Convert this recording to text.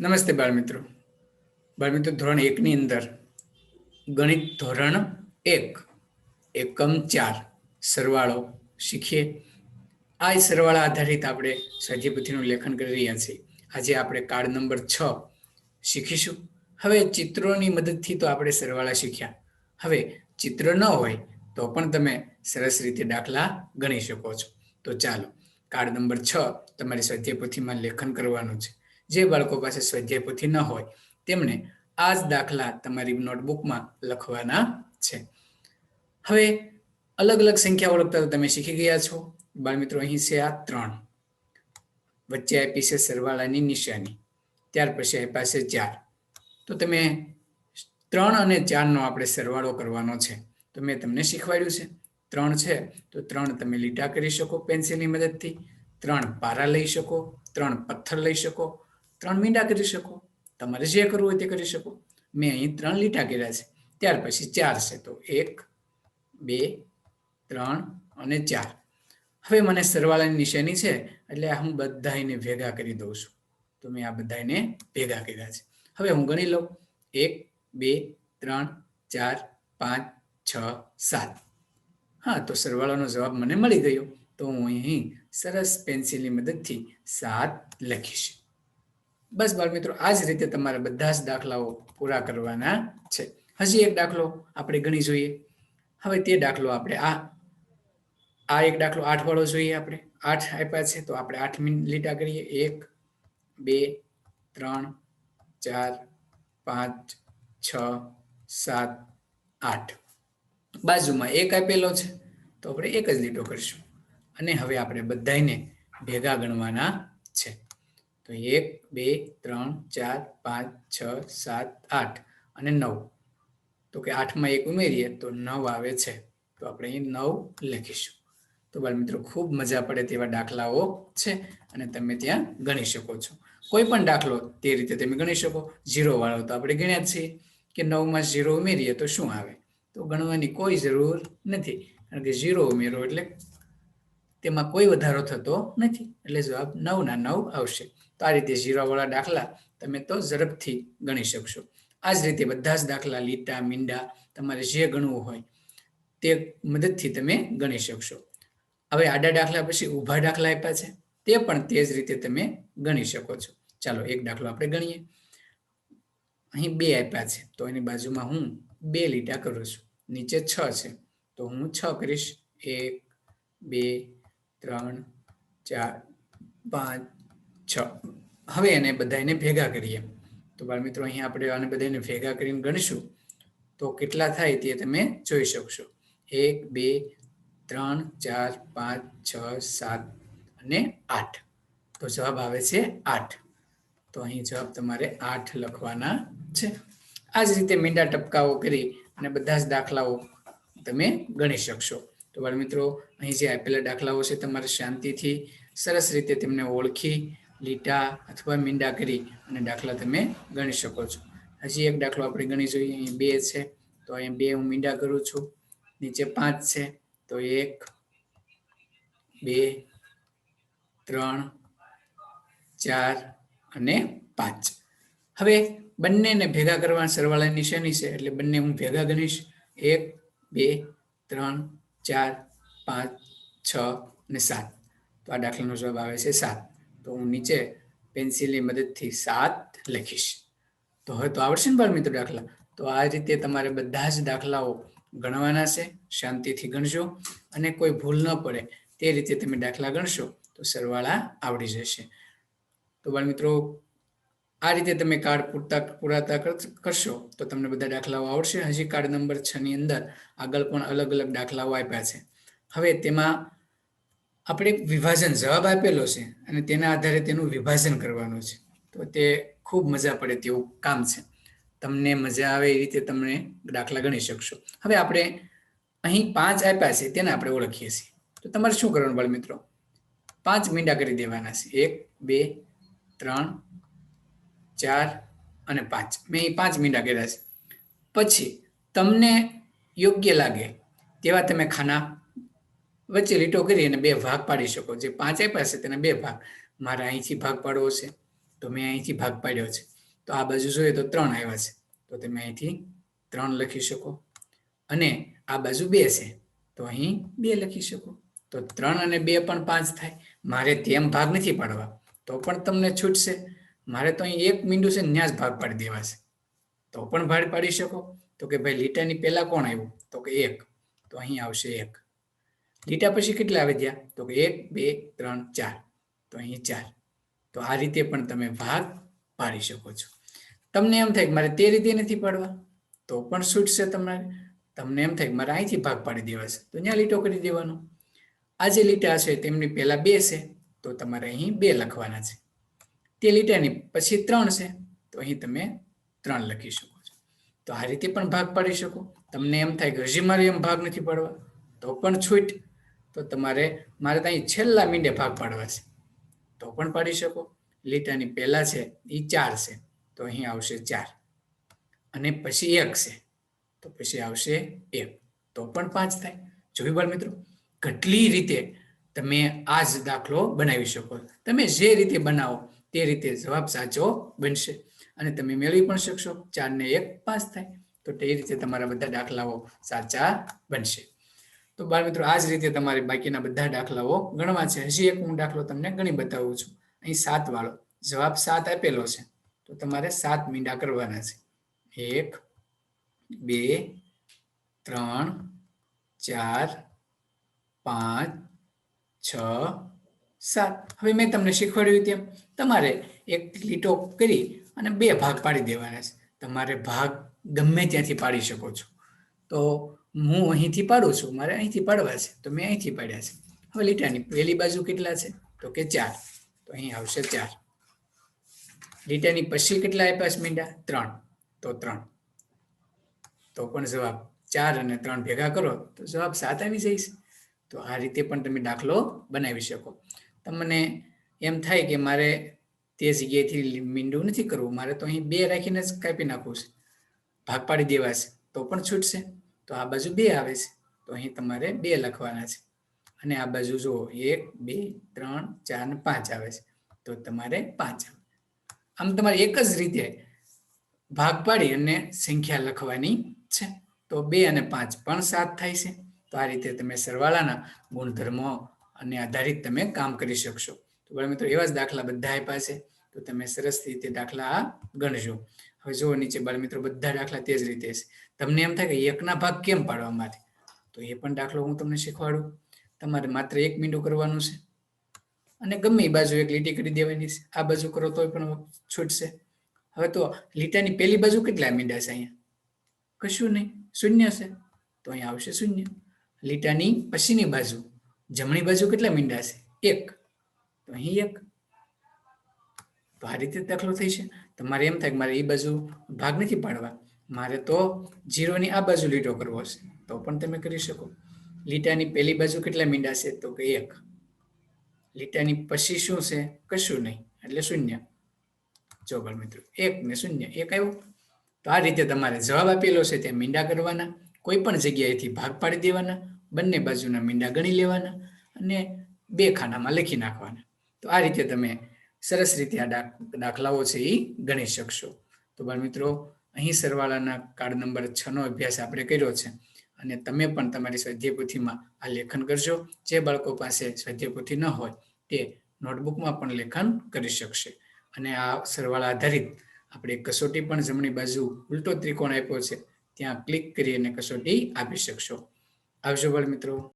નમસ્તે બાળમિત્રો. બાળમિત્રો, ધોરણ એકની અંદર ગણિત ધોરણ એક, એકમ ચાર, સરવાળો શીખીએ. આ સરવાળા આધારિત આપણે સજીપુથીનું લેખન કરી રહ્યા છીએ. આજે આપણે કાર્ડ નંબર છ શીખીશું. હવે ચિત્રોની મદદથી તો આપણે સરવાળા શીખ્યા. હવે ચિત્ર ન હોય તો પણ તમે સરસ રીતે દાખલા ગણી શકો છો. તો ચાલો કાર્ડ નંબર છ તમારી સ્વાધ્યાયપોથીમાં લેખન કરવાનું છે. જે બાળકો પાસે સ્વાધ્યાય પોથી ન હોય, તેમણે આ જ દાખલા તમારી નોટબુકમાં લખવાના છે. હવે અલગ અલગ સંખ્યા ઓળખતા તમે શીખી ગયા છો. બાળમિત્રો, અહીં છે આ ત્રણ. વચ્ચે આપી છે સરવાળાની નિશાની. ત્યાર પછી આપ્યા છે ચાર. તો તમે ત્રણ અને ચારનો આપણે સરવાળો કરવાનો છે. તો મેં તમને શીખવાડ્યું છે. ત્રણ છે, તો ત્રણ તમે લીટા કરી શકો પેન્સિલની મદદથી. ત્રણ પારા લઈ શકો. ત્રણ પથ્થર લઈ શકો. ત્રણ મીંડા કરી શકો. તમારે જે કરવું હોય તે કરી શકો. મેં અહીં ત્રણ લીટા કર્યા છે. ત્યાર પછી ચાર છે. તો એક, બે, ત્રણ અને ચાર. હવે મને સરવાળાની નિશાની છે, એટલે હું બધાને ભેગા કરી દઉં છું. તો મેં આ બધાને ભેગા કર્યા છે. હવે હું ગણી લઉં. એક, બે, ત્રણ, ચાર, પાંચ, છ, સાત. હા, તો સરવાળાનો જવાબ મને મળી ગયો. તો હું અહીં સરસ પેન્સિલની મદદથી સાત લખીશ. બસ બાળ મિત્રો, આ જ રીતે તમારે બધા જ દાખલાઓ પૂરા કરવાના છે. હજી એક દાખલો આપણે ગણી જોઈએ. હવે તે દાખલો આપણે આ આ એક દાખલો આઠ વાળો જોઈએ આપણે. આઠ આપ્યા છે તો આપણે આઠ લીટા કરીએ. એક, બે, ત્રણ, ચાર, પાંચ, છ, સાત, આઠ. બાજુમાં એક આપેલો છે તો આપણે એક જ લીટો કરીશું. અને હવે આપણે બધાને ભેગા ગણવાના છે. તો એક, બે, ત્રણ, ચાર, પાંચ, છ, સાત, આઠ અને નવ. તો કે આઠમાં એક ઉમેરીએ તો નવ આવે છે. તો આપણે અહીં નવ લખીશું. તો બાળ મિત્રો ખૂબ મજા પડે તેવા દાખલાઓ છે અને તમે ત્યાં ગણી શકો છો. કોઈ પણ દાખલો તે રીતે તમે ગણી શકો. ઝીરો વાળો તો આપણે ગણ્યા છીએ. કે નવમાં ઝીરો ઉમેરીએ તો શું આવે? તો ગણવાની કોઈ જરૂર નથી. કારણ કે ઝીરો ઉમેરો એટલે તેમાં કોઈ વધારો થતો નથી. એટલે જવાબ નવના નવ આવશે. તો આ રીતે ઝીરોવાળા દાખલા તમે તો ઝડપથી ગણી શકશો. આ જ રીતે બધા જ દાખલા લીટા, મીંડા, તમારે જે ગણવું હોય તે મદદથી તમે ગણી શકશો. હવે આડા દાખલા પછી ઊભા દાખલા આપ્યા છે. તે પણ તે જ રીતે તમે ગણી શકો છો. ચાલો એક દાખલો આપણે ગણીએ. અહીં બે આપ્યા છે. તો એની બાજુમાં હું બે લીટા કરું છું. નીચે છ છે. તો હું છ કરીશ. એક, બે, ત્રણ, ચાર, પાંચ છ. હવે એને બધાને ભેગા કરીએ. તો બાળ મિત્રો અહીં આપણે આને બધાને ભેગા કરીને ગણીશું. તો કેટલા થાય તે તમે જોઈ શકશો. એક, બે, ત્રણ, ચાર, પાંચ, છ, સાત અને આઠ. તો જવાબ આવે છે આઠ. તો અહીં જવાબ તમારે આઠ લખવાના છે. આ જ રીતે મીંડા ટપકાઓ કરી અને બધા જ દાખલાઓ તમે ગણી શકશો. તો બાળ મિત્રો અહીં જે આપેલા દાખલાઓ છે તમારે શાંતિથી સરસ રીતે તેમને ઓળખી લીટા અથવા મીંડા કરી અને દાખલા તમે ગણી શકો છો. હજી એક દાખલો આપણે ગણી જોઈએ, અહીં બે છે, તો અહીં બે હું મીંડા કરું છું, નીચે પાંચ છે, તો એક, બે, ત્રણ, ચાર અને પાંચ. હવે બંનેને ભેગા કરવા સરવાળાની નિશાની છે? એટલે બંને હું ભેગા ગણીશ. એક, બે, ત્રણ, ચાર, પાંચ, છ અને સાત. તો આ દાખલાનો જવાબ આવે છે સાત. તો હું નીચે પેન્સિલની મદદથી સાત લખીશ. તો હવે તો આવડશે ને બાળ મિત્રો દાખલા. તો આ રીતે તમારે બધા જ દાખલાઓ ગણવાના છે. શાંતિથી ગણજો અને કોઈ ભૂલ ન પડે તે રીતે તમે દાખલા ગણશો તો સરવાળા આવડી જશે. તો બાળ મિત્રો, આ રીતે તમે કાર્ડ પૂરતા પૂરાતા કરશો તો તમને બધા દાખલાઓ આવડશે. હજી કાર્ડ નંબર છ ની અંદર આગળ પણ અલગ અલગ દાખલાઓ આપ્યા છે. હવે તેમાં આપણે વિભાજન જવાબ આપેલો છે અને તેના આધારે તેનું વિભાજન કરવાનું છે. તો તે ખૂબ મજા પડે તેવું કામ છે. તમને મજા આવે એ રીતે તમને દાખલા ગણી શકશો. હવે આપણે અહીં પાંચ આપ્યા છે તેને આપણે ઓળખીએ છીએ. તો તમારે શું કરવાનું બાળ મિત્રો? પાંચ મીંડા કરી દેવાના છે. એક, બે, ત્રણ, ચાર અને પાંચ. મેં અહીં પાંચ મીંડા કર્યા છે. પછી તમને યોગ્ય લાગે તેવા તમે ખાના વચ્ચે લીટો કરી અને બે ભાગ પાડી શકો. જે પાંચ આપ્યા છે તેના બે ભાગ. મારે અહીંથી ભાગ પાડવો છે. તો મેં અહીંથી ભાગ પાડ્યો છે. તો આ બાજુ જોઈએ તો ત્રણ આવ્યા છે. તો તમે અહીંથી ત્રણ લખી શકો. અને આ બાજુ બે છે. તો અહીં બે લખી શકો. તો ત્રણ અને બે પણ પાંચ થાય. મારે તેમ ભાગ નથી પાડવા. તો પણ તમને છૂટશે. મારે તો અહીં એક મીંડું છે ત્યાં જ ભાગ પાડી દેવા છે. તો પણ ભાગ પાડી શકો. તો કે ભાઈ લીટાની પહેલા કોણ આવ્યું તો કે એક. તો અહીં આવશે એક. લીટા પછી કેટલા આવે ત્યાં તો એક, બે, ત્રણ, ચાર. તો અહીં ચાર. તો આ રીતે પણ તમે ભાગ પાડી શકો છો. તમને એમ થાય કે મારે તે રીતે નથી પાડવા? તો પણ છૂટશે તમારે. તમને એમ થાય કે મારે અહીંથી ભાગ પાડી દેવા છે. તો ત્યાં લીટો કરી દેવાનો. આ જે લીટા છે તેમની પહેલા બે છે. તો તમારે અહીં બે લખવાના છે. તે લીટાની પછી ત્રણ છે. તો અહીં તમે ત્રણ લખી શકો છો. તો આ રીતે પણ ભાગ પાડી શકો. તમને એમ થાય કે હજી મારે એમ ભાગ નથી પાડવા? તો પણ છૂટ. તો તમારે, મારે ત્યાં છેલ્લા મીંડે ભાગ પાડવા છે. તો પણ પાડી શકો. લીટાની પહેલા છે એ ચાર છે. તો અહીં આવશે ચાર. અને પછી એક છે. તો પછી આવશે એક. તો પણ પાંચ થાય. જોયું બાળ મિત્રો, કેટલી રીતે તમે આ જ દાખલો બનાવી શકો. તમે જે રીતે બનાવો, તે રીતે જવાબ સાચો બનશે. અને તમે મેળવી પણ શકશો. ચાર ને એક પાંચ થાય. તો તે રીતે તમારા બધા દાખલાઓ સાચા બનશે. તો બાળ મિત્રો આ જ રીતે તમારે બાકીના બધા દાખલાઓ ગણવા છે. હજી એક હું દાખલો તમને ગણી બતાવું છું. અહીં સાત વાળો. જવાબ સાત આપેલો છે. તો તમારે સાત મીંડા કરવાના છે. એક, બે, ત્રણ, ચાર, પાંચ, છ, સાત. હવે મેં તમને શીખવાડ્યું તેમ તમારે એક લીટો કરી અને બે ભાગ પાડી દેવાના છે. તમારે ભાગ ગમે ત્યાંથી પાડી શકો છો. તો હું અહીંથી પાડું છું, મારે અહીંથી પાડવા છે, તો મેં અહીંથી પાડ્યા છે. હવે લીટાની પહેલી બાજુ કેટલા છે? તો કે ચાર. તો અહીં આવશે ચાર. લીટાની પછી કેટલા આપ્યા છે મીંડા? ત્રણ. તો ત્રણ. તો પણ જવાબ ચાર અને ત્રણ ભેગા કરો, તો જવાબ સાત આવી જઈશ તો આ રીતે પણ તમે દાખલો બનાવી શકો. તમને એમ થાય કે મારે તે જગ્યાએથી મીંડું નથી કરવું, મારે તો અહીં બે રાખીને જ કાપી નાખવું છે. ભાગ પાડી દેવા છે, તો પણ છૂટશે. તો આ બાજુ બે આવે છે. તો અહીં તમારે બે લખવાના છે. અને આ બાજુ જુઓ, એક, બે, ત્રણ, ચાર ને પાંચ આવે છે. તો તમારે પાંચ આવે. આમ તમારે એક જ રીતે ભાગ પાડી અને સંખ્યા લખવાની છે. તો બે અને પાંચ પણ સાત થાય છે. તો આ રીતે તમે સરવાળાના ગુણધર્મો અને આધારિત તમે કામ કરી શકશો. તો મિત્રો, એવા જ દાખલા બધા છે. તો તમે સરસ રીતે દાખલા ગણજો. હવે જુઓ નીચે બાળ મિત્રો બધા દાખલા તે જ રીતે છે. તમને એમ થાય કે એકના ભાગ કેમ પાડવા માટે તો એ પણ દાખલો હું તમને શીખવાડું. તમારે માત્ર એક મીંડું કરવાનું છે. અને ગમે એ બાજુ એક લીટી કરી દેવાની છે. આ બાજુ કરો તોય પણ છૂટશે. હવે તો લીટાની પેલી બાજુ કેટલા મીંડા છે અહીંયા? કશું નહીં. શૂન્ય છે. તો અહીંયા આવશે શૂન્ય. લીટાની પછીની બાજુ. જમણી બાજુ કેટલા મીંડા છે? એક. તો અહીં એક. તો આ રીતે દાખલો થઈ છે. તમારે એમ થાય કે મારે એ બાજુ ભાગ નથી પાડવા. મારે તો જીરોની આ બાજુ લીટો કરવો છે તો પણ તમે કરી શકો. લીટાની પહેલી બાજુ કેટલા મીંડા છે? તો કે એક. લીટાની પછી શું છે? કશું નહીં. એટલે શૂન્ય. જો મિત્રો, એક ને શૂન્ય. એક આવ્યો. તો આ રીતે તમારે જવાબ આપેલો છે ત્યાં મીંડા કરવાના. કોઈ પણ જગ્યાએથી ભાગ પાડી દેવાના. બંને બાજુના મીંડા ગણી લેવાના અને બે ખાનામાં લખી નાખવાના. તો આ રીતે તમે સરસ રીતે આ દાખલાઓ છે એ ગણી શકશો. તો બાળ મિત્રો, અહીં સરવાળાના કાર્ડ નંબર છ નો અભ્યાસ આપણે કર્યો છે. અને તમે પણ તમારી સ્વાધ્યાયપોથીમાં આ લેખન કરજો. જે બાળકો પાસે સ્વાધ્યાય ન હોય તે નોટબુકમાં પણ લેખન કરી શકશે. અને આ સરવાળા આધારિત આપણે કસોટી પણ જમણી બાજુ ઉલટો ત્રિકોણ આપ્યો છે. ત્યાં ક્લિક કરી અને કસોટી આપી શકશો. આવજો બાળ મિત્રો.